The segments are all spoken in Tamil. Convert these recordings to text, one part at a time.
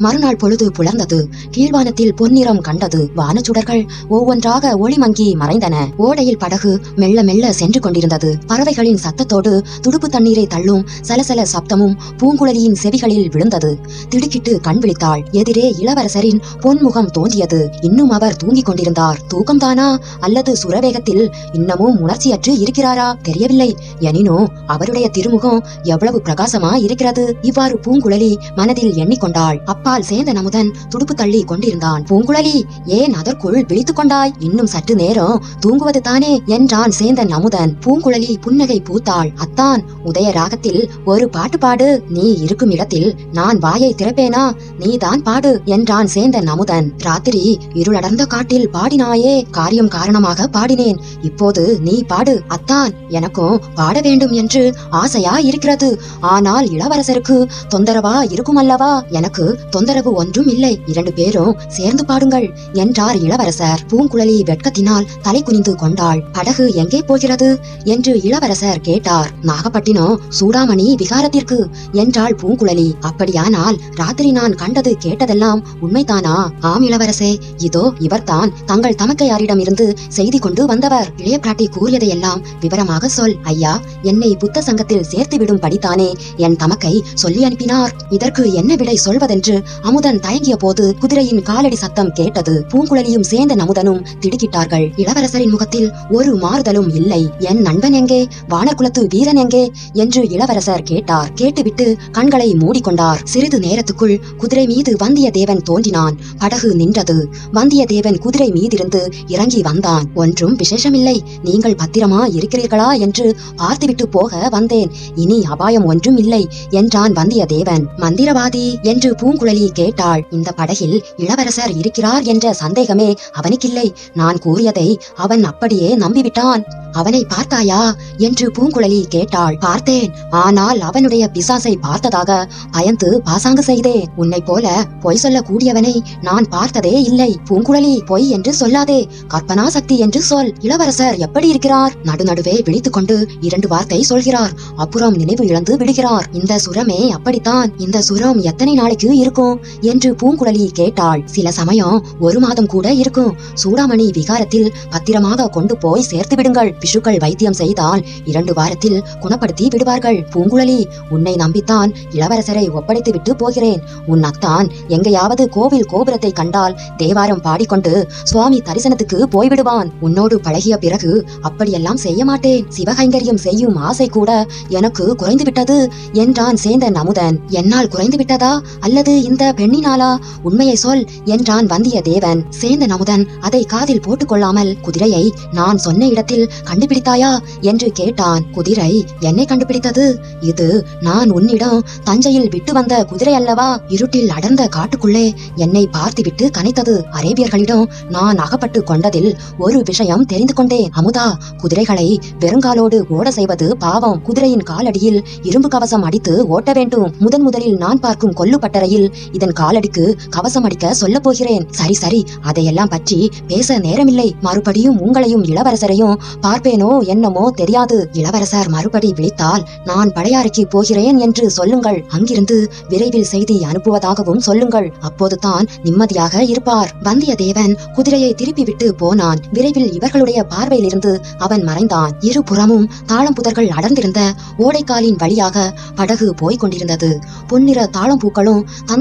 மறுநாள் பொழுது புலர்ந்தது கீழ்வானத்தில் பொன்னிறம் கண்டது. வானச்சுடர்கள் ஒவ்வொன்றாக ஒளிமங்கி மறைந்தன. ஓடையில் படகு மெல்ல மெல்ல சென்று கொண்டிருந்தது. பறவைகளின் சத்தத்தோடு துடுப்பு தண்ணீரை தள்ளும் சலசல சப்தமும் பூங்குழலியின் செவிகளில் விழுந்தது. திடுக்கிட்டு கண் விழித்தாள். எதிரே இளவரசரின் பொன்முகம் தோன்றியது. இன்னும் அவர் தூங்கிக் கொண்டிருந்தார். தூக்கம்தானா? அல்லது சுரவேகத்தில் இன்னமும் உணர்ச்சியற்று இருக்கிறாரா? தெரியவில்லை. எனினும் அவருடைய திருமுகம் எவ்வளவு பிரகாசமா இருக்கிறது இவ்வாறு பூங்குழலி மனதில் எண்ணிக்கொண்டாள். அப்பால் சேந்த நமுதன் துடுப்பு தள்ளி கொண்டிருந்தான். பூங்குழலி ஏன் அதற்குள் விழித்துக் கொண்டாய்? இன்னும் சற்று நேரம் தூங்குவது தானே? என்றான் சேந்தன் அமுதன். பூங்குழலி புன்னகை பூத்தாள். அத்தான் உதய ராகத்தில் ஒரு பாட்டு பாடு. நீ இருக்கும் இடத்தில் நான் வாயை திறப்பேனா? நீதான் பாடு என்றான் சேந்தன் அமுதன். ராத்திரி இருளடர்ந்த காட்டில் பாடினாயே. காரியம் காரணமாக பாடினேன். இப்போது நீ பாடு. அத்தான் எனக்கும் பாட வேண்டும் என்று ஆசையா இருக்கிறது. ஆனால் இளவரசருக்கு தொந்தரவா இருக்கும் அல்லவா எனக்கு தொந்தரவு ஒன்றும் இல்லை. இரண்டு பேரும் சேர்ந்து பாடுங்கள் என்றார் இளவரசர். பூங்குழலி வெட்கத்தினால் தலை குனிந்து கொண்டாள். படகு எங்கே போகிறது? என்று இளவரசர் கேட்டார். நாகப்பட்டினம் சூடாமணி விகாரத்திற்கு என்றாள் பூங்குழலி. அப்படியானால் ராத்திரி நான் கண்டது கேட்டதெல்லாம் உண்மைதானா? ஆம் இளவரசே இதோ இவர்தான். தங்கள் தமக்கையாரிடமிருந்து செய்தி கொண்டு வந்தவர். இளைய பிராட்டி கூறியதையெல்லாம் விவரமாக சொல். ஐயா என்னை புத்த சங்கத்தில் சேர்த்து விடும் படித்தானே என் தமக்கை சொல்லி அனுப்பினார். இதற்கு என்ன விடை சொல்வதென்று அமுதன் தயங்கிய போது குதிரையின் காலடி சத்தம் கேட்டது. பூங்குழலியும் சேர்ந்த நமுதனும் திடுக்கிட்டார்கள். இளவரசரின் முகத்தில் ஒரு மாறுதலும் இல்லை. என் நண்பன் எங்கே? வானர்குலத்து வீரன் எங்கே? என்று இளவரசர் கேட்டார். கேட்டுவிட்டு கண்களை மூடிக்கொண்டார். சிறிது நேரத்துக்குள் குதிரை மீது வந்தியத்தேவன் தோன்றினான். படகு நின்றது. வந்தியத்தேவன் குதிரை மீதிருந்து இறங்கி வந்தான். ஒன்றும் விசேஷமில்லை. நீங்கள் பத்திரமா இருக்கிறீர்களா? என்று பார்த்துவிட்டு போக வந்தேன். இனி அபாயம் ஒன்றும் இல்லை என்றான் வந்தியத்தேவன். மந்திரவாதி என்று பூங்குழலி கேட்டாள். இந்த படகில் இளவரசர் இருக்கிறார் என்ற சந்தேகமே அவனுக்கில்லை. நான் கூறியதை அவன் அப்படியே நம்பிவிட்டான். அவனை பார்த்தாயா? என்று பூங்குழலி கேட்டாள். பார்த்தேன். ஆனால் அவனுடைய பிசாசை பார்த்ததாக பயந்து பாசாங்கு செய்தேன். உன்னை போல பொய் சொல்லக்கூடியவனை நான் பார்த்ததே இல்லை. பூங்குழலி பொய் என்று சொல்லாதே. கற்பனா சக்தி என்று சொல். இளவரசர் எப்படி இருக்கிறார்? நடுநடுவே விழித்துக் கொண்டு இரண்டு வார்த்தை சொல்கிறார். அப்புறம் நினைவு இழந்து விடுகிறார். இந்த சுரமே அப்படித்தான். இந்த சுரம் எத்தனை நாளைக்கு இருக்கும்? என்று பூங்குழலி கேட்டாள். சில சமயம் ஒரு மாதம் கூட இருக்கும். சூடாமணி விகாரத்தில் பத்திரமாக கொண்டு போய் சேர்த்து விடுங்கள். பிஷுக்கள் வைத்தியம் செய்தால் இரண்டு வாரத்தில் குணப்படுத்தி விடுவார்கள். பூங்குழலி உன்னை நம்பித்தான் இளவரசரை ஒப்படைத்து விட்டு போகிறேன். உன் அத்தான் எங்கேயாவது கோவில் கோபுரத்தை கண்டால் தேவாரம் பாடிக்கொண்டு சுவாமி தரிசனத்துக்கு போய்விடுவான். உன்னோடு பழகிய பிறகு அப்படியெல்லாம் செய்ய மாட்டேன். சிவகைங்கரியம் செய்யும் ஆசை கூட எனக்கு குறைந்து விட்டது என்றான் சேந்தன் அமுதன். என்னால் குறைந்து விட்டதா அல்லது இந்த பெண்ணினாலா உண்மையை சொல் என்றான் வந்தியத்தேவன் சேந்தன் அமுதன் அதை காதில் போட்டுக்கொள்ளாமல் குதிரையை நான் சொன்ன இடத்தில் கண்டுபிடித்தாயா என்று கேட்டான். குதிரை என்னை கண்டுபிடித்தது? இது நான் உன்னிடம் தஞ்சையில் விட்டு வந்த குதிரை அல்லவா? இருட்டில் அடர்ந்த காட்டுக்குள்ளே என்னை பார்த்துவிட்டு கனைத்தது அரேபியர்களிடம் நான் அகப்பட்டு கொண்டதில் ஒரு விஷயம் தெரிந்து கொண்டேன். அமுதா குதிரைகளை வெறுங்காலோடு ஓட செய்வது பாவம். குதிரையின் காலடியில் இரும்பு கவசம் அடித்து ஓட்ட வேண்டும். முதன் முதலில் நான் பார்க்கும் கொல்லுப்பட்டறையில் இதன் காலடிக்கு கவசம் அடிக்க சொல்ல போகிறேன். சரி சரி அதையெல்லாம் பற்றி பேச நேரமில்லை. மறுபடியும் உங்களையும் இளவரசரையும் பார்ப்பேனோ என்னமோ தெரியாது. இளவரசர் மறுபடி விழித்தால் நான் படையாறைக்கு போகிறேன் என்று சொல்லுங்கள். அங்கிருந்து விரைவில் செய்தி அனுப்புவதாகவும் சொல்லுங்கள். அப்போதுதான் நிம்மதியாக இருப்பார். வந்தியத்தேவன் குதிரையை திருப்பிவிட்டு போனான். விரைவில் இவர்களுடைய பார்வையிலிருந்து அவன் மறைந்தான். இருபுறமும் தாளம் புதர்கள் அடர்ந்திருந்த ஓடைக்காலின் வழியாக படகு போய்க் கொண்டிருந்தது. பொன்னிற தாளம்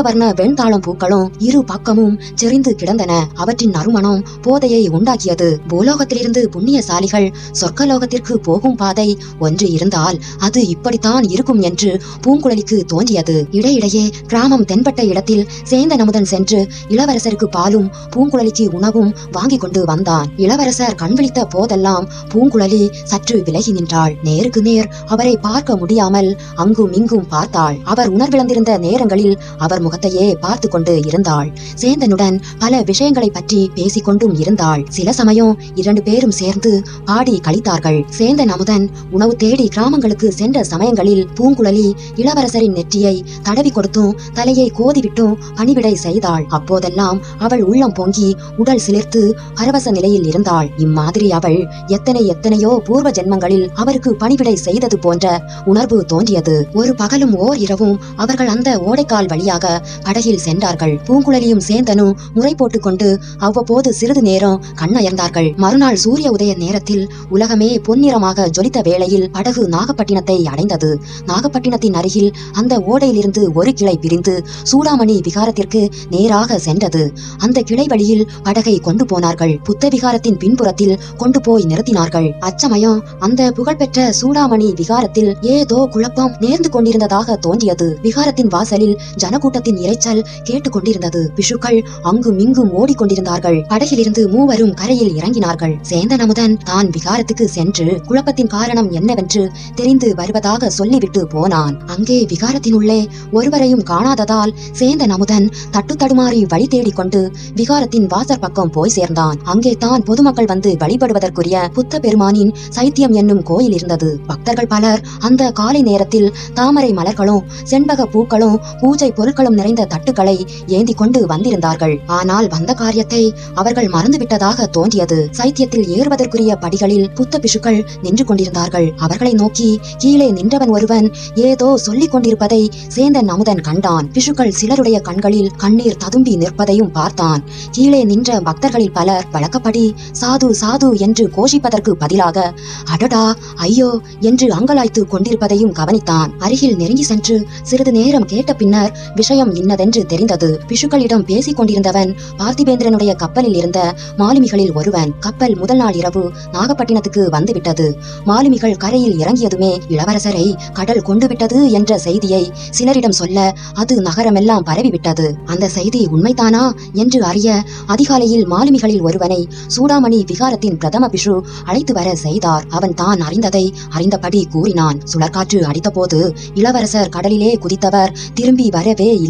பூக்களும் வெண்தாளம் பூக்களும் இரு பக்கமும் செறிந்து கிடந்தன. அவற்றின் நறுமணம் போதையை உண்டாக்கியது. பூலோகத்திலிருந்து புண்ணியசாலிகள் சொர்க்கலோகத்திற்கு போகும் பாதை ஒன்று இருந்தால் அது இப்படித்தான் இருக்கும் என்று பூங்குழலிக்கு தோன்றியது. இடையிடையே கிராமம் தென்பட்ட இடத்தில் சேந்த நமுதன் சென்று இளவரசருக்கு பாலும் பூங்குழலிக்கு உணவும் வாங்கி கொண்டு வந்தான். இளவரசர் கண் விழித்த போதெல்லாம் பூங்குழலி சற்று விலகி நின்றாள். நேருக்கு நேர் அவரை பார்க்க முடியாமல் அங்கும் இங்கும் பார்த்தாள். அவர் உணர்விழந்திருந்த நேரங்களில் அவர் முகத்தையே பார்த்து கொண்டு இருந்தாள். சேந்தனுடன் பல விஷயங்களை பற்றி பேசிக் கொண்டும் இருந்தாள். சில சமயம் இரண்டு பேரும் சேர்ந்து பாடி கழித்தார்கள். சேந்தன் அமுதன் உணவு தேடி கிராமங்களுக்கு சென்ற சமயங்களில் பூங்குழலி இளவரசரின் நெற்றியை தடவி கொடுத்தும் தலையை கோதிவிட்டும் பணிவிடை செய்தாள். அப்போதெல்லாம் அவள் உள்ளம் பொங்கி உடல் சிலிர்த்து பரவச நிலையில் இருந்தாள். இம்மாதிரி அவள் எத்தனை எத்தனையோ பூர்வ ஜென்மங்களில் அவருக்கு பணிவிடை செய்தது போன்ற உணர்வு தோன்றியது. ஒரு பகலும் ஓர் இரவும் அவர்கள் அந்த ஓடைக்கால் வழியாக படகில் சென்றார்கள். பூங்குழலியும் சேந்தனும் முறை போட்டுக்கொண்டு அவ்வப்போது சிறிது நேரம் கண்ணயர்ந்தார்கள். மறுநாள் சூரிய உதய நேரத்தில் உலகமே பொன்னிறமாக ஜொலித்த வேளையில் படகு நாகப்பட்டினத்தை அடைந்தது. நாகப்பட்டினத்தின் அருகில் அந்த ஓடையிலிருந்து ஒரு கிளை பிரிந்து சூடாமணி விகாரத்திற்கு நேராக சென்றது. அந்த கிளை வழியில் படகை கொண்டு போனார்கள். புத்த விகாரத்தின் பின்புறத்தில் கொண்டு போய் நிறுத்தினார்கள். அச்சமயம் அந்த புகழ்பெற்ற சூடாமணி விகாரத்தில் ஏதோ குழப்பம் நேர்ந்து கொண்டிருந்ததாக தோன்றியது. விகாரத்தின் வாசலில் ஜனக்கூட்டத்தில் இரைச்சல் கேட்டுக் கொண்டிருந்தது பிஷுக்கள் அங்கும் இங்கும் ஓடிக்கொண்டிருந்தார்கள். படகிலிருந்து மூவரும் கரையில் இறங்கினார்கள். சேந்தன் அமுதன் தான் விகாரத்துக்கு சென்று குழப்பத்தின் காரணம் என்னவென்று தெரிந்து வருவதாக சொல்லிவிட்டு போனான். அங்கே விகாரத்தின் உள்ளே ஒருவரையும் காணாததால் சேந்தன் அமுதன் தட்டு தடுமாறி வழி தேடிக் கொண்டு விகாரத்தின் வாசற் பக்கம் போய் சேர்ந்தான். அங்கே தான் பொதுமக்கள் வந்து வழிபடுவதற்குரிய புத்த பெருமானின் சைத்தியம் என்னும் கோயில் இருந்தது. பக்தர்கள் பலர் அந்த காலை நேரத்தில் தாமரை மலர்களும் செண்பக பூக்களும் பூஜை பொருட்களும் நிறைந்த தட்டுக்களை ஏந்தி கொண்டு வந்திருந்தார்கள். ஆனால் வந்த காரியத்தை அவர்கள் மறந்துவிட்டதாக தோன்றியது. சைத்தியத்தில் ஏறுவதற்குரிய படிகளில் புத்த பிஷுக்கள் நின்று கொண்டிருந்தார்கள். அவர்களை நோக்கி கீழே நின்றவன் ஒருவன் ஏதோ சொல்லிக் கொண்டிருப்பதை சேந்தன் அமுதன் கண்டான். பிஷுக்கள் சிலருடைய கண்களில் கண்ணீர் ததும்பி நிற்பதையும் பார்த்தான். கீழே நின்ற பக்தர்களில் பலர் வழக்கப்படி சாது சாது என்று கோஷிப்பதற்கு பதிலாக அடடா ஐயோ என்று அங்கலாய்த்து கொண்டிருப்பதையும் கவனித்தான். அருகில் நெருங்கி சென்று சிறிது நேரம் கேட்ட பின்னர் விஷயம் இன்னதென்று தெரிந்தது. பிஷுக்களிடம் பேசிக் கொண்டிருந்தவன் பார்த்திபேந்திரனுடைய கப்பலில் இருந்த மாலுமிகளில் ஒருவன் கப்பல் முதல் நாள் இரவு நாகப்பட்டினத்துக்கு வந்துவிட்டது. மாலுமிகள் கரையில் இறங்கியதுமே இளவரசரை கடல் கொண்டு விட்டது என்ற செய்தியை சிலரிடம் சொல்ல அது நகரமெல்லாம் பரவிவிட்டது. அந்த செய்தி உண்மைதானா என்று அறிய அதிகாலையில் மாலுமிகளில் ஒருவனை சூடாமணி விகாரத்தின் பிரதம பிஷு அழைத்து வர செய்தார். அவன் தான் அறிந்ததை அறிந்தபடி கூறினான். சுழற்காற்று அடித்தபோது இளவரசர் கடலிலே குதித்தவர் திரும்பி வரவே இல்லை.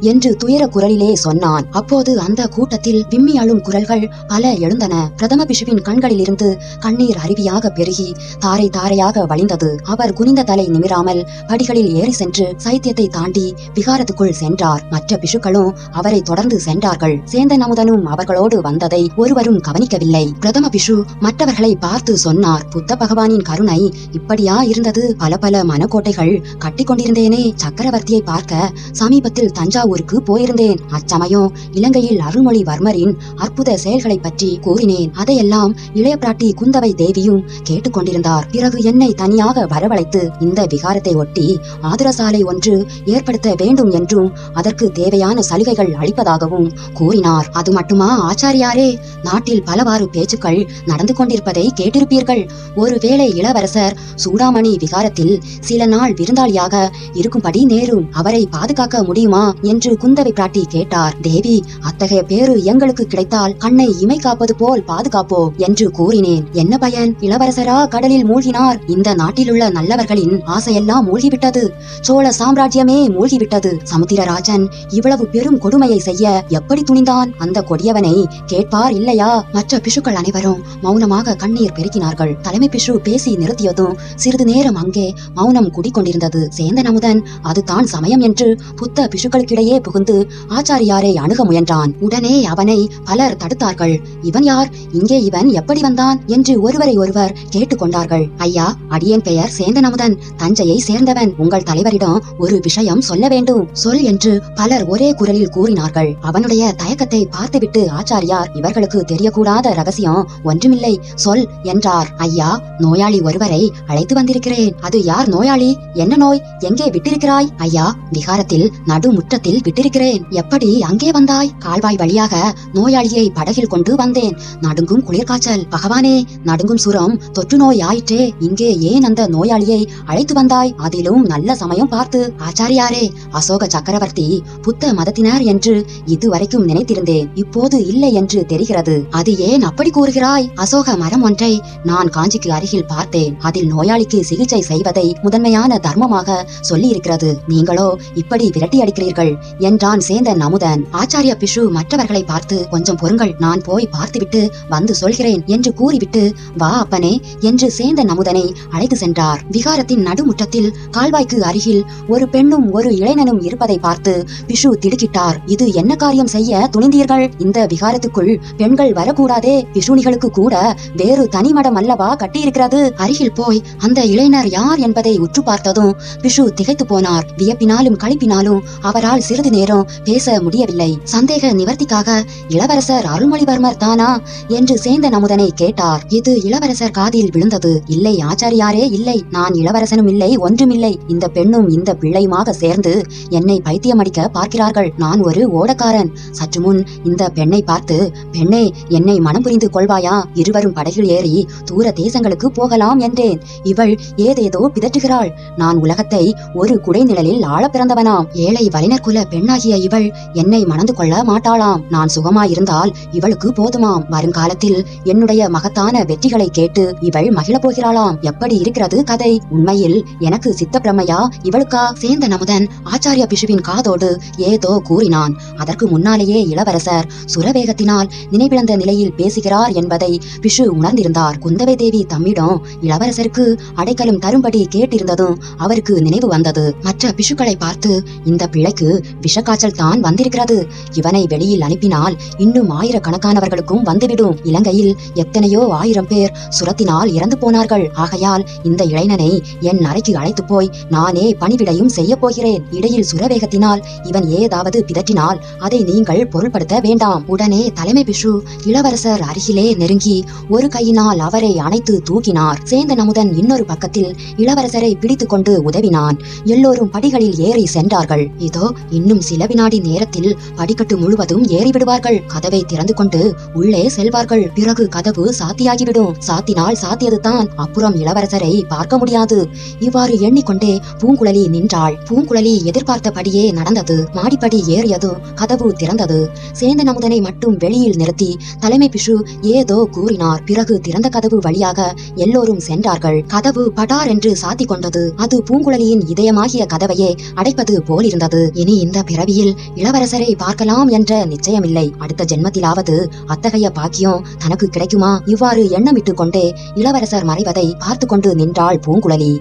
என்று துயர குரலிலே சொன்னான். அப்போது அந்த கூட்டத்தில் விம்மி அழும் குரல்கள் பல எழுந்தன. பிரதம பிஷுவின் கண்களிலிருந்து கண்ணீர் அருவியாக பெருகி தாரை தாரையாக வழிந்தது. அவர் குனிந்த தலை நிமிராமல் படிகளில் ஏறி சென்று சைத்தியத்தை தாண்டி விகாரத்துக்குள் சென்றார். மற்ற பிஷுக்களும் அவரை தொடர்ந்து சென்றார்கள். சேந்தன் அமுதனும் அவர்களோடு வந்ததை ஒருவரும் கவனிக்கவில்லை. பிரதம பிஷு மற்றவர்களை பார்த்து சொன்னார் புத்த பகவானின் கருணை இப்படியா இருந்தது? பல பல மனக்கோட்டைகள் கட்டிக்கொண்டிருந்தேனே. சக்கரவர்த்தியை பார்க்க சமீபத்தில் தஞ்சாவூருக்கு போயிருந்தேன். அச்சமயம் இலங்கையில் அருள்மொழிவர்மரின் அற்புத செயல்களை பற்றி கூறினேன். அதையெல்லாம் இளைய பிராட்டி குந்தவை தேவியும் கேட்டுக்கொண்டிருந்தார். பிறகு என்னை தனியாக வரவழைத்து இந்த விகாரத்தை ஒட்டி ஆதுரசாலை ஒன்று ஏற்படுத்த வேண்டும் என்றும் அதற்கு தேவையான சலுகைகள் அளிப்பதாகவும் கூறினார். அது மட்டுமா ஆச்சாரியாரே? நாட்டில் பலவாறு பேச்சுக்கள் நடந்து கொண்டிருப்பதை கேட்டிருப்பீர்கள். ஒருவேளை இளவரசர் சூடாமணி விகாரத்தில் சில நாள் விருந்தாளியாக இருக்கும்படி நேரும் அவரை பாதுகாக்க முடியும்? என்று குந்தவை பிராட்டி கேட்டார். தேவி அத்தகைய பேரு எங்களுக்கு கிடைத்தால் கண்ணை இமை காப்பது போல் பாதுகாப்போ? என்று கூறினேன். என்ன பயன்? இளவரசரா கடலில் மூழ்கினார். இந்த நாட்டிலுள்ள நல்லவர்களின் ஆசையெல்லாம் மூழ்கிவிட்டது. சோழ சாம்ராஜ்யமே மூழ்கிவிட்டது. சமுத்திரராஜன் இவ்வளவு பெரும் கொடுமையை செய்ய எப்படி துணிந்தான்? அந்த கொடியவனை கேட்பார் இல்லையா? மற்ற பிஷுக்கள் அனைவரும் மௌனமாக கண்ணீர் பெருக்கினார்கள். தலைமை பிஷு பேசி நிறுத்தியதும் சிறிது நேரம் அங்கே மௌனம் குடிக்கொண்டிருந்தது. சேந்தன் அமுதன் அதுதான் சமயம் என்று புத்த பிஷுக்களுக்கிடையே புகுந்து ஆச்சாரியாரை அணுக முயன்றான். உடனே அவனை பலர் தடுத்தார்கள். இவன் யார்? இங்கே இவன் எப்படி வந்தான்? என்று ஒருவரை ஒருவர் கேட்டுக்கொண்டார்கள். ஐயா அடியன் பெயர் சேந்தனமுதன். தஞ்சையை சேர்ந்தவன். உங்கள் தலைவரிடம் ஒரு விஷயம் சொல்ல வேண்டும். சொல் என்று பலர் ஒரே குரலில் கூறினார்கள். அவனுடைய தயக்கத்தை பார்த்துவிட்டு ஆச்சாரியார் இவர்களுக்கு தெரியக்கூடாத ரகசியம் ஒன்றுமில்லை. சொல் என்றார். ஐயா நோயாளி ஒருவரை அழைத்து வந்திருக்கிறேன். அது யார் நோயாளி? என்ன நோய்? எங்கே விட்டிருக்கிறாய்? ஐயா விகாரத்தில் நடு முற்றத்தில் விட்டிருக்கிறேன். எப்படி அங்கே வந்தாய்? கால்வாய் வழியாக நோயாளியை படகில் கொண்டு வந்தேன். நடுங்கும் குளிர்காய்ச்சல். பகவானே நடுங்கும் சுரம். தொற்று நோய் ஆயிற்றே இங்கே ஏன் அந்த நோயாளியை அழைத்து வந்தாய்? அதிலும் நல்ல சமயம் பார்த்து. ஆச்சாரியாரே அசோக சக்கரவர்த்தி புத்த மதத்தினர் என்று இதுவரைக்கும் நினைத்திருந்தேன். இப்போது இல்லை என்று தெரிகிறது. அது ஏன் அப்படி கூறுகிறாய்? அசோக மரம் ஒன்றை நான் காஞ்சிக்கு அருகில் பார்த்தேன். அதில் நோயாளிக்கு சிகிச்சை செய்வதை முதன்மையான தர்மமாக சொல்லி இருக்கிறது நீங்களோ இப்படி விரட்டி அடிக்க அடிக்கிறீர்கள் என்றான் சேந்தன் அமுதன். ஆச்சாரிய பிஷு மற்றவர்களை பார்த்து கொஞ்சம் பொறுங்கள் நான் போய் பார்த்துவிட்டு வந்து சொல்கிறேன் என்று கூறிவிட்டு வா அப்பனே என்று சேந்தன் அமுதனை அழைத்து சென்றார். விகாரத்தின் நடுமுற்றத்தில் கால்வாய்க்கு அருகில் ஒரு பெண்ணும் ஒரு இளைஞனும் இருப்பதை பார்த்து பிஷு திடுக்கிட்டார். இது என்ன காரியம் செய்ய துணிந்தீர்கள்? இந்த விகாரத்துக்குள் பெண்கள் வரக்கூடாதே. பிஷுனிகளுக்கு கூட வேறு தனிமடம் அல்லவா கட்டியிருக்கிறது? அருகில் போய் அந்த இளைஞர் யார் என்பதை உற்று பார்த்ததும் பிஷு திகைத்து போனார். வியப்பினாலும் கழிப்பினாலும் அவரால் சிறிது நேரம் பேச முடியவில்லை. சந்தேக நிவர்த்திக்காக இளவரசர் அருள்மொழிவர்மர் தானா? என்று சேந்தன் அமுதனை கேட்டார். இது இளவரசர் காதில் விழுந்தது. இல்லை ஆச்சாரியாரே இல்லை. நான் இளவரசனும் இல்லை ஒன்றுமில்லை. இந்த பெண்ணும் இந்த பிள்ளையுமாக சேர்ந்து என்னை பைத்தியமடிக்க பார்க்கிறார்கள். நான் ஒரு ஓடக்காரன். சற்று முன் இந்த பெண்ணை பார்த்து பெண்ணே என்னை மனம் புரிந்து கொள்வாயா? இருவரும் படகில் ஏறி தூர தேசங்களுக்கு போகலாம் என்றேன். இவள் ஏதேதோ பிதற்றுகிறாள். நான் உலகத்தை ஒரு குடைநிழலில் ஆழ பிறந்தவனாம். ஏழை வலினர் பெண்ணாகிய இவள் என்னை மணந்து கொள்ள மாட்டாளாம். நான் சுகமாயிருந்தால் இவளுக்கு போதுமாம். வருங்காலத்தில் என்னுடைய மகத்தான வெற்றிகளை கேட்டு இவள் மகிழப் போகிறாளாம். எப்படி இருக்கிறது கதை? உண்மையில் எனக்கு சித்த பிரமையா இவளுக்கா? சேர்ந்த நமுதன் ஆச்சாரிய பிஷுவின் காதோடு ஏதோ கூறினான். அதற்கு முன்னாலேயே இளவரசர் சுரவேகத்தினால் நினைவிழந்த நிலையில் பேசுகிறார் என்பதை பிஷு உணர்ந்திருந்தார். குந்தவை தேவி தம்மிடம் இளவரசருக்கு அடைக்கலம் தரும்படி கேட்டிருந்ததும் அவருக்கு நினைவு வந்தது. மற்ற பிஷுக்களை பார்த்து இந்த பிள்ளைக்கு விஷக்காய்ச்சல் தான் வந்திருக்கிறது. இவனை வெளியில் அனுப்பினால் இன்னும் ஆயிரக்கணக்கானவர்களுக்கும் வந்துவிடும். இலங்கையில் எத்தனையோ ஆயிரம் பேர் சுரத்தினால் இறந்து போனார்கள். ஆகையால் இந்த இளைஞனை என் அறைக்கு அழைத்து போய் நானே பணிவிடையும் செய்ய போகிறேன். இடையில் சுரவேகத்தினால் இவன் ஏதாவது பிதற்றினால் அதை நீங்கள் பொருள்படுத்த வேண்டாம். உடனே தலைமை பிஷு இளவரசர் அருகிலே நெருங்கி ஒரு கையினால் அவரை அணைத்து தூக்கினார். சேந்தன் அமுதன் இன்னொரு பக்கத்தில் இளவரசரை பிடித்துக் கொண்டு உதவினான். எல்லோரும் படிகளில் ஏறி சென்றார்கள். இதோ இன்னும் சில வினாடி நேரத்தில் படிக்கட்டு முழுவதும் ஏறிவிடுவார்கள். கதவை திறந்து கொண்டு உள்ளே செல்வார்கள். பிறகு கதவு சாத்தியாகிவிடும். சாத்தினால் சாத்தியதுதான். அப்புறம் இளவரசரை பார்க்க முடியாது. இவ்வாறு எண்ணிக்கொண்டே பூங்குழலி நின்றாள். பூங்குழலி எதிர்பார்த்தபடியே நடந்தது. மாடிப்படி ஏறியதும் கதவு திறந்தது. சேந்தன் நமுதனை மட்டும் வெளியில் நிறுத்தி தலைமை பிஷு ஏதோ கூறினார். பிறகு திறந்த கதவு வழியாக எல்லோரும் சென்றார்கள். கதவு படார் என்று சாத்திக் கொண்டது அது பூங்குழலியின் இதயமாகிய கதவையே அடைப்பது போலிருந்தது. இனி இந்த பிறவியில் இளவரசரை பார்க்கலாம் என்ற நிச்சயமில்லை. அடுத்த ஜென்மத்திலாவது அத்தகைய பாக்கியம் தனக்கு கிடைக்குமா? இவ்வாறு எண்ணமிட்டு கொண்டே இளவரசர் மறைவதை பார்த்து கொண்டு நின்றாள் பூங்குழலி.